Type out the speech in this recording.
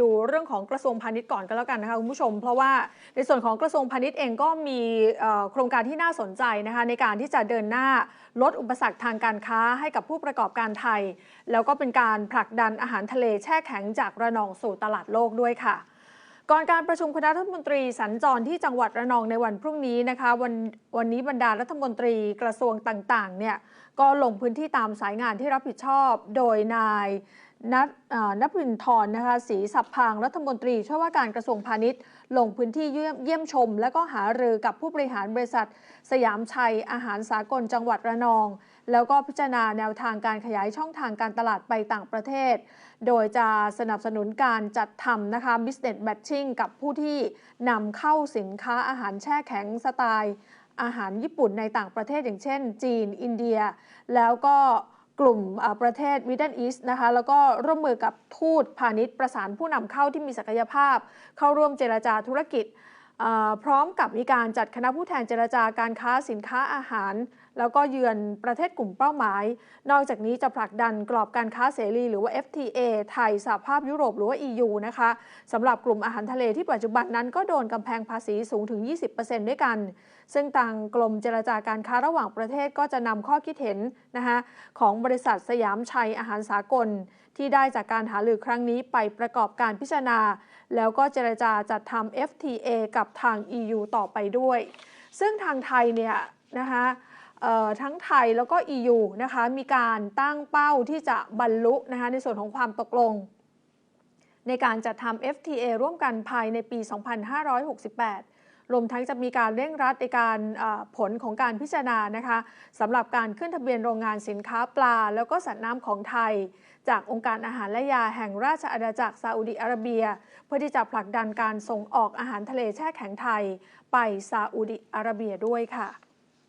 ดูเรื่องของกระทรวงพาณิชย์ก่อนก็แล้วกันนะคะคุณผู้ชม เพราะว่าในส่วนของกระทรวงพาณิชย์เองก็มีโครงการที่น่าสนใจนะคะในการที่จะเดินหน้าลดอุปสรรคทางการค้าให้กับผู้ประกอบการไทย แล้วก็เป็นการผลักดันอาหารทะเลแช่แข็งจากระนองสู่ตลาดโลกด้วยค่ะ ก่อนการประชุมคณะรัฐมนตรีสัญจรที่จังหวัดระนองในวันพรุ่งนี้นะคะวันวันนี้บรรดารัฐมนตรีกระทรวงต่างๆเนี่ยก็ลงพื้นที่ตามสายงานที่รับผิดชอบ โดยนาย นัทนภินทรนะคะศรีสัพพางรัฐมนตรีช่วยว่าการกระทรวงพาณิชย์ ลงพื้นที่เยี่ยมเยี่ยมชม และก็หารือกับผู้บริหารบริษัท สยามชัย อาหารสากลจังหวัดระนอง แล้วก็พิจารณาแนวทางการขยายช่องทางการตลาดไปต่างประเทศ โดยจะสนับสนุนการจัดทำนะคะ business matching กับผู้ที่นำเข้าสินค้าอาหารแช่แข็งสไตล์ อาหารญี่ปุ่นในต่างประเทศอย่างเช่น จีน อินเดีย แล้วก็ กลุ่มประเทศมิดเดิลอีสต์นะคะแล้วก็ร่วมมือกับทูตพาณิชย์ประสานผู้นำเข้าที่มีศักยภาพ เข้าร่วมเจรจาธุรกิจ พร้อมกับมีการจัดคณะผู้แทนเจรจาการค้าสินค้าอาหาร แล้วก็เยือนประเทศกลุ่มเป้าหมาย นอกจากนี้จะผลักดันกรอบการค้าเสรีหรือว่า FTA ไทยสหภาพยุโรปหรือว่า EU นะคะสำหรับกลุ่มอาหารทะเลที่ปัจจุบันนั้นก็โดนกำแพงภาษีสูงถึง 20%ด้วยกัน ซึ่งทางกรมเจรจาการค้าระหว่างประเทศก็จะนำข้อคิดเห็นนะคะของบริษัทสยามชัยอาหารสากลที่ได้จากการหารือครั้งนี้ไปประกอบการพิจารณา แล้วก็เจรจาจัดทำ FTA กับทาง EU ต่อไปด้วย ซึ่งทางไทยเนี่ยนะคะทั้งไทยแล้วก็ EU นะคะมีการตั้งเป้าที่จะบรรลุนะคะในส่วนของความตกลง ในการจัดทำ FTA ร่วมกันภายในปี 2568 รวมทั้งจะมีการเร่งรัดในการผลของการพิจารณานะคะสำหรับการขึ้นทะเบียนโรงงานสินค้าปลา แล้วก็สัตว์น้ำของไทย จากองค์การอาหารและยาแห่งราชอาณาจักรซาอุดิอาระเบีย เพื่อที่จะผลักดันการส่งออกอาหารทะเลแช่แข็งไทย ไปซาอุดิอาระเบียด้วยค่ะ